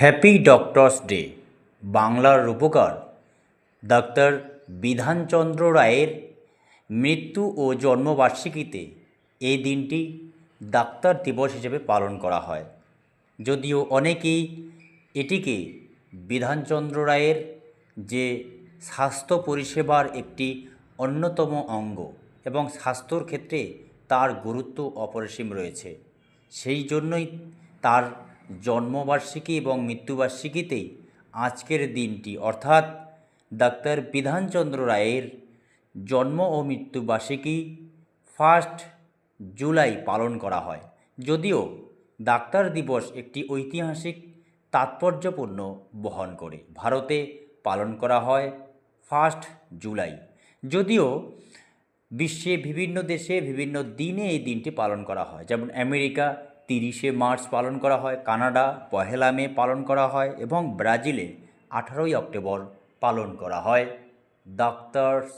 Happy doctors day বাংলার রূপকার, doctor Bidhanchandra রায়ের মৃত্যু ও জন্মবার্ষিকীতে এই দিনটি ডাক্তার দিবস হিসেবে পালন করা হয়। যদিও অনেকেই এটিকে বিধানচন্দ্র রায়ের যে স্বাস্থ্য পরিষেবার একটি অন্যতম অঙ্গ এবং স্বাস্থ্যর ক্ষেত্রে তার গুরুত্ব অপরিসীম রয়েছে, সেই জন্যই তার জন্মবার্ষিকী এবং মৃত্যুবার্ষিকীতেই আজকের দিনটি, অর্থাৎ ডাক্তার বিধানচন্দ্র রায়ের জন্ম ও মৃত্যুবার্ষিকী ফার্স্ট জুলাই পালন করা হয়। যদিও ডাক্তার দিবস একটি ঐতিহাসিক তাৎপর্যপূর্ণ বহন করে। ভারতে পালন করা হয় ফার্স্ট জুলাই। যদিও বিশ্বে বিভিন্ন দেশে বিভিন্ন দিনে এই দিনটি পালন করা হয়। যেমন আমেরিকা তিরিশে মার্চ পালন করা হয়, কানাডা, পহেলা মে পালন করা হয় এবং ব্রাজিলে আঠারোই অক্টোবর পালন করা হয়। ডাক্তার্স